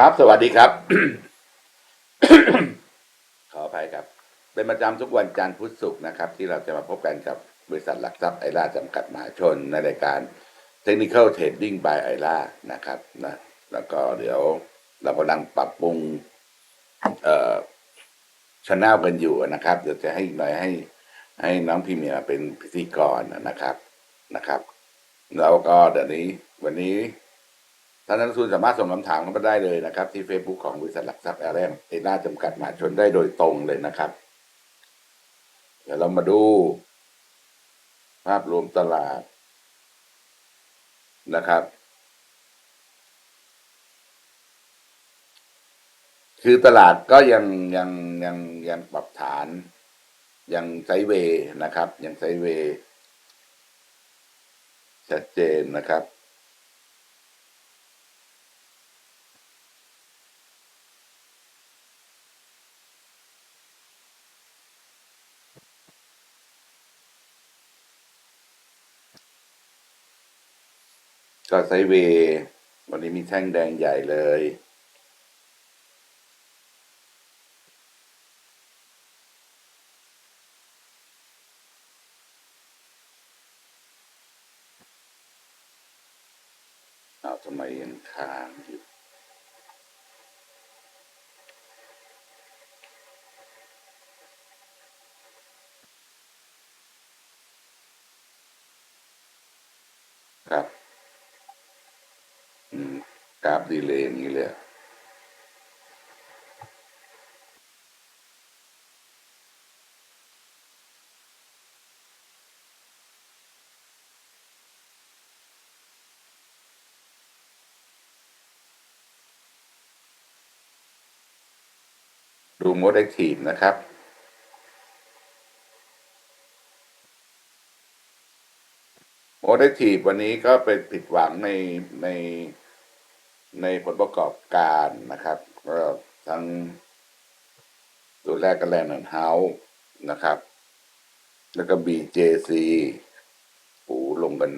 ครับ สวัสดีครับ ขออภัยครับ เป็นประจำทุกวันจันทร์พุธศุกร์นะครับ ที่เราจะมาพบกันกับบริษัทหลักทรัพย์ไอร่าจำกัดมหาชนในรายการ Technical Trading by ไอร่านะครับนะแล้วก็เดี๋ยวเรากำลังปรับปรุงเอ่อชแนลกันอยู่นะครับ เดี๋ยวจะให้หน่อยให้ ให้น้องพี่เมียเป็นพิธีกรนะครับนะครับ แล้วก็เดี๋ยวนี้วันนี้ ท่านนักทุนสามารถส่งคำถามเข้ามาได้เลยนะครับ ที่ Facebook ของบริษัทหลักทรัพย์แอลแอมเอน่าจำกัดมหาชนได้โดยตรงเลยนะครับ เดี๋ยวเรามาดู ภาพรวมตลาดนะครับ คือตลาดก็ยังยังยังยังปรับฐาน ยังไซเวย์นะครับ ยังไซเวย์ชัดเจนนะครับ ไซเวย์วันนี้มีแท่งแดงใหญ่เลย เอาทำไมยังค้างอยู่ ครับ อืมก ราฟดีเลยอย่างนี้เลยดูโมดแอคทีฟนะครับ โมดแอคทีฟวันนี้ก็เป็นผิดหวังในใน ในผลประกอบการนะครับก็ทั้งตัวแรกก็แลนด์เฮาส์นะครับ แล้วก็ BJC โอ้ลงกัน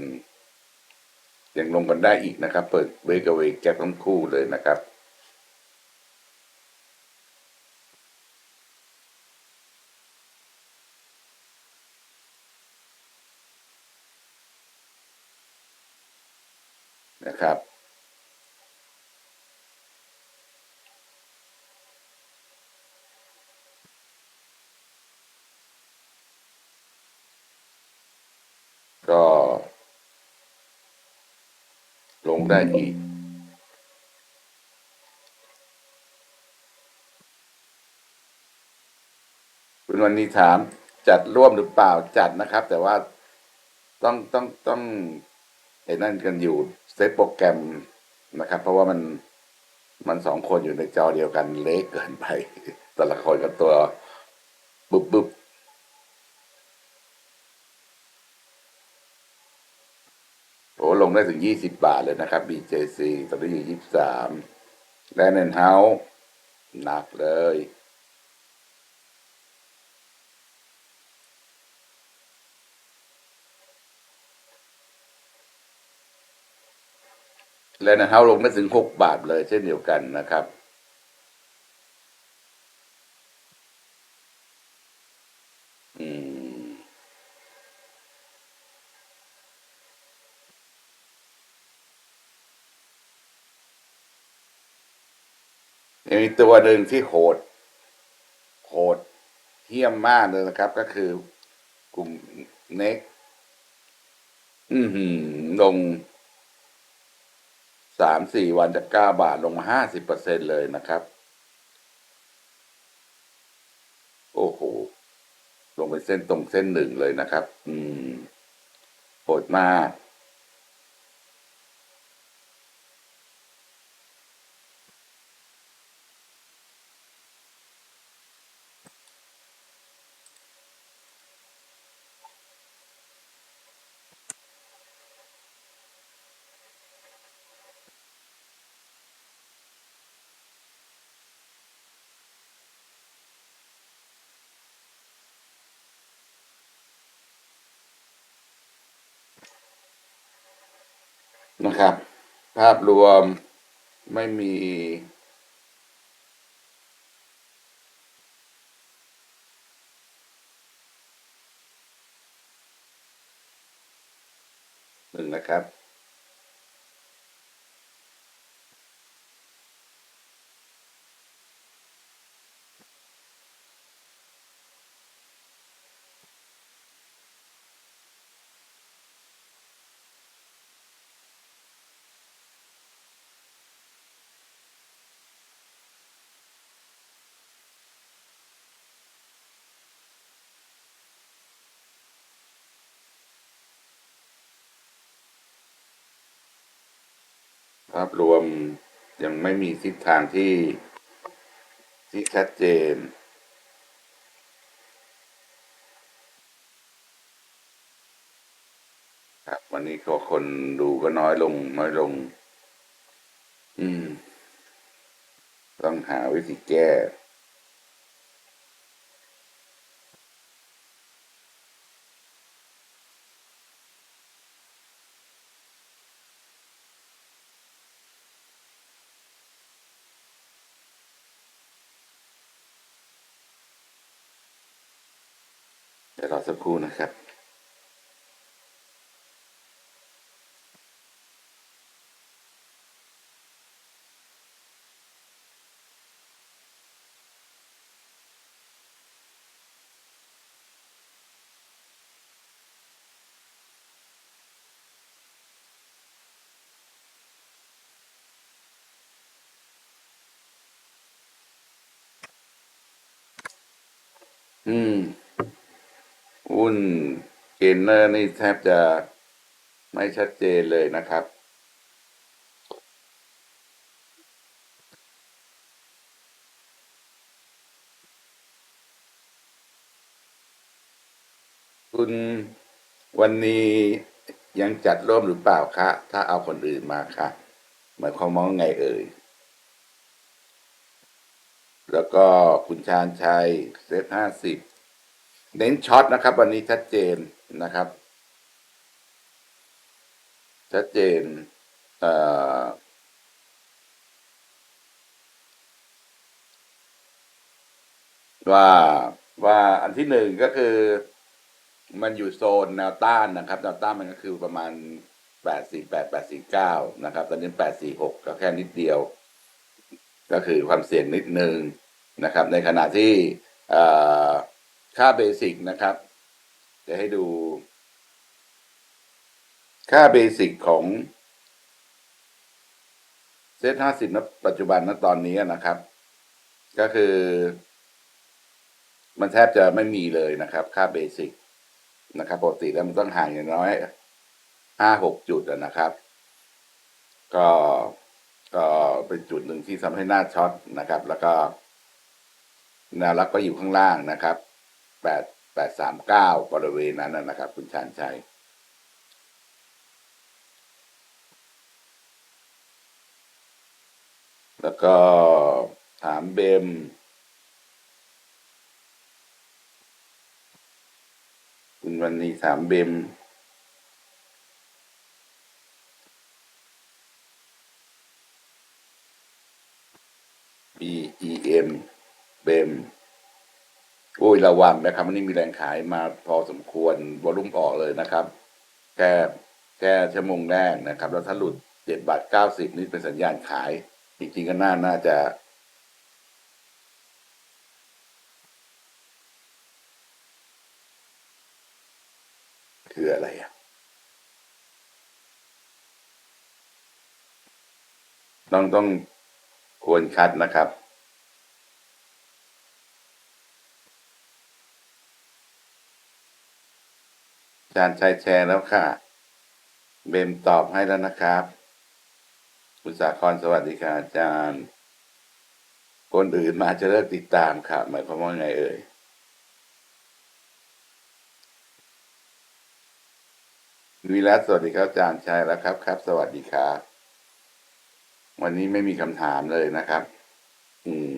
ยังลงกันได้อีกนะครับ เปิดเบรกเอาไว้แก๊ปทั้งคู่เลยนะครับนะครับ ก็ ลง ได้อีก คุณวันนี้ถามจัดร่วมหรือเปล่าจัดนะครับ แต่ว่าต้องต้องต้องไอ้นั่นกันอยู่เซตโปรแกรมนะครับ เพราะว่ามันมันสองคนอยู่ในจอเดียวกันเล็กเกินไป แต่ละคนกับตัวบุบบุบโอ้ลง ได้ถึง 20 บาทเลยนะครับ BJC ตอนนี้อยู่ยี่สามแลนด์เฮาส์หนักเลย และนนเฮาลงได้ถึง 6 บาทเลยเช่นเดียวกันนะครับ มีตัวหนึ่งที่โหด โหดเหี้ยมมากเลยนะครับ ก็คือกลุ่มเน็กอือหือลงสามสี่วันจากเก้าบาทลงมาห้าสิบเปอร์เซ็นเลยนะครับ โอ้โห ลงไปเส้นตรงเส้นหนึ่งเลยนะครับ อืมโหดมาก นะครับ ภาพรวมไม่มี หนึ่งนะครับาพรวมยังไม่มีทิศทางที่ที่ชัดเจน ครับวันนี้ก็คนดูก็น้อยลงน้อยลง อืม ต้องหาวิธีแก้ ดี๋ยวรอสักครู่นะครับอืม หุ้นเกนเนอร์นี่แทบจะไม่ชัดเจนเลยนะครับ คุณวันนี้ยังจัดร่วมหรือเปล่าคะ ถ้าเอาคนอื่นมาคะหมายความว่าไงเอ่ย แล้วก็คุณชาญชัยเซตห้าสิบ เน้นช็อตนะครับ วันนี้ชัดเจนนะครับ ชัดเจนเว่าว่าอันที่หนึ่งก็คือ มันอยู่โซนแนวต้านนะครับ แนวต้านมันก็คือประมาณแปดสี่แปดแปดสี่เก้านะครับ ตอนนี้แปดสี่หกก็แค่นิดเดียว ก็คือความเสี่ยงนิดนึงนะครับ ในขณะที่ออ ค่าเบสิกนะครับ จะให้ดู ค่าเบสิกของเซตห้าสิบณปัจจุบันณตอนนี้นะครับ ก็คือ มันแทบจะไม่มีเลยนะครับ ค่าเบสิกนะครับปกติแล้วมันต้องห่างอย่างน้อยห้าหกจุดนะครับ ก็ก็เป็นจุดหนึ่งที่ทำให้หน้าช็อตนะครับ แล้วก็แนวรับก็อยู่ข้างล่างนะครับ แปดแปดสามเก้าบริเวณนั้นนะครับ คุณชานชัยแล้วก็ถามเบมคุณวันนี้ถามเบม B E M เบม โอ้ยระวังนะครับวันนี้มีแรงขายมาพอสมควรวอลุ่มออกเลยนะครับ แค่แค่ชั่วโมงแรกนะครับ แล้วถ้าหลุดเจ็ดบาทเก้าสิบนี่เป็นสัญญาณขาย จริงๆก็น่าน่าจะ คืออะไรอะต้องต้องควรคัดนะครับ จารย์ชัยแชร์แล้วค่ะ เบมตอบให้แล้วนะครับคุณสาครสวัสดีค่ะอาจารย์ คนอื่นมาจะเลิกติดตามค่ะหมายความว่าไงเอ่ยวีรัสสวัสดีครับอาจารย์ชัยแล้วครับครับ สวัสดีครับ วันนี้ไม่มีคำถามเลยนะครับ อืม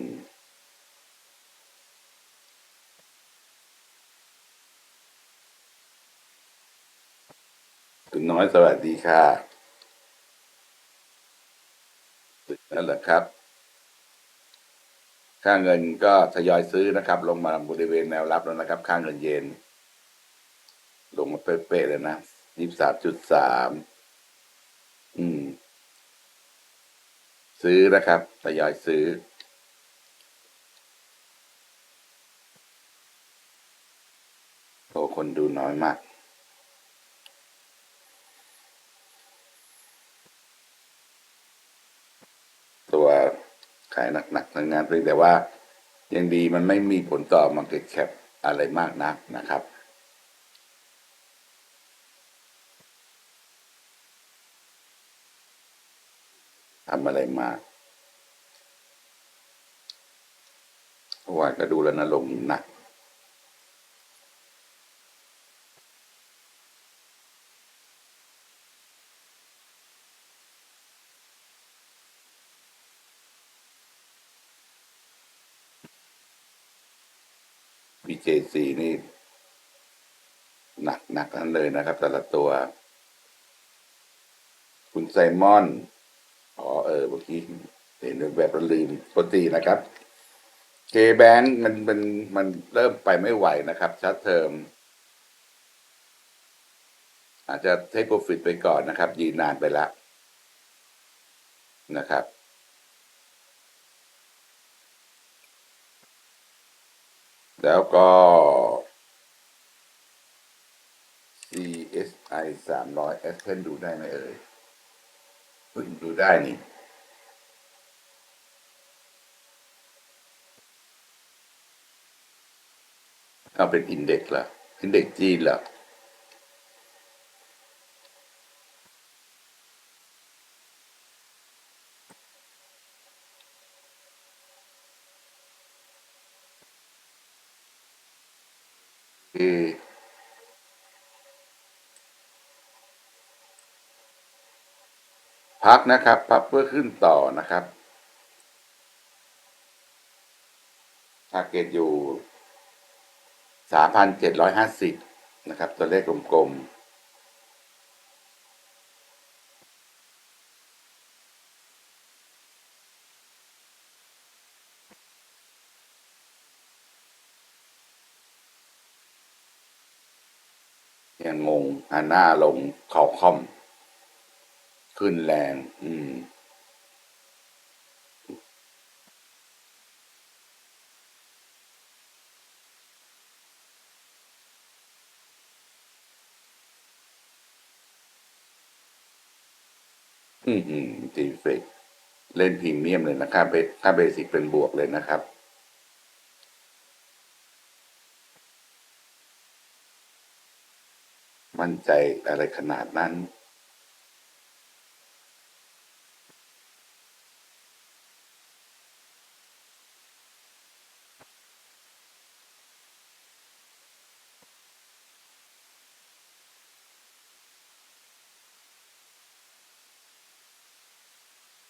ณน้อยสวัสดีค่ะนั่นแหละครับ ค่างเงินก็ทยอยซื้อนะครับ ลงมาบริเวณแนวรับแล้วนะครับ ค่างเงินเยนลงมาเป๊ะๆเลยนะยี่สามจุดสามอืม ซื้อนะครับทยอยซื้อโอ้คนดูน้อยมาก ตัวขายหนักๆทั้งนั้นเพียงแต่ว่ายังดีมันไม่มีผลต่อ Market Cap อะไรมากนักนะครับ ทำอะไรมาเพราะว่าก็ดูแล้วนะลงหนัก BJC นี่หนักหนักนั้นเลยนะครับ แต่ละตัว คุณไซมอน อ๋อเออเมื่อกี้เห็นแบบลืมปกตินะครับ K Bank มันมันมันเริ่มไปไม่ไหวนะครับชัดเทอม อาจจะเทคโปรฟิตไปก่อนนะครับ ยืนนานไปแล้วนะครับ แล้วก็ CSI สามร้อยเอเพนดูได้ไหมเอ่ยดูได้นี่เอาเป็นอินเด็กซ์เหรออินเด็กซ์จีนเห เอพักนะครับ พักเพื่อขึ้นต่อนะครับทาร์เก็ตอยู่สามพันเจ็ดร้อยห้าสิบนะครับ ตัวเลขกลมๆ ยังงงหันหน้าลงเข่าค่อม ขึ้นแรง อืม อืมอืมจีเฟกเล่นพรีเมียมเลยนะครับเบถ้าเบสิกเป็นบวกเลยนะครับ มั่นใจอะไรขนาดนั้น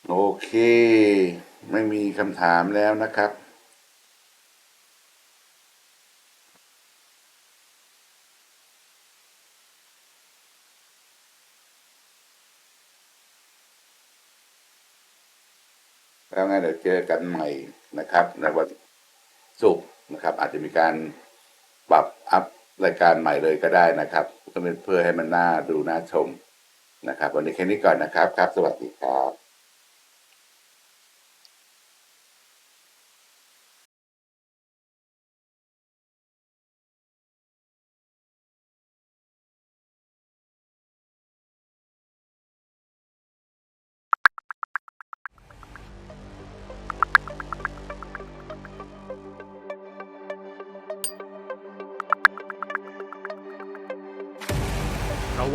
โอเค ไม่มีคำถามแล้วนะครับ แล้วไงเดี๋ยวเจอกันใหม่นะครับในวันศุกร์นะครับ อาจจะมีการปรับอัพรายการใหม่เลยก็ได้นะครับก็เป็นเพื่อให้มันน่าดูน่าชมนะครับ วันนี้แค่นี้ก่อนนะครับครับ สวัสดีครับ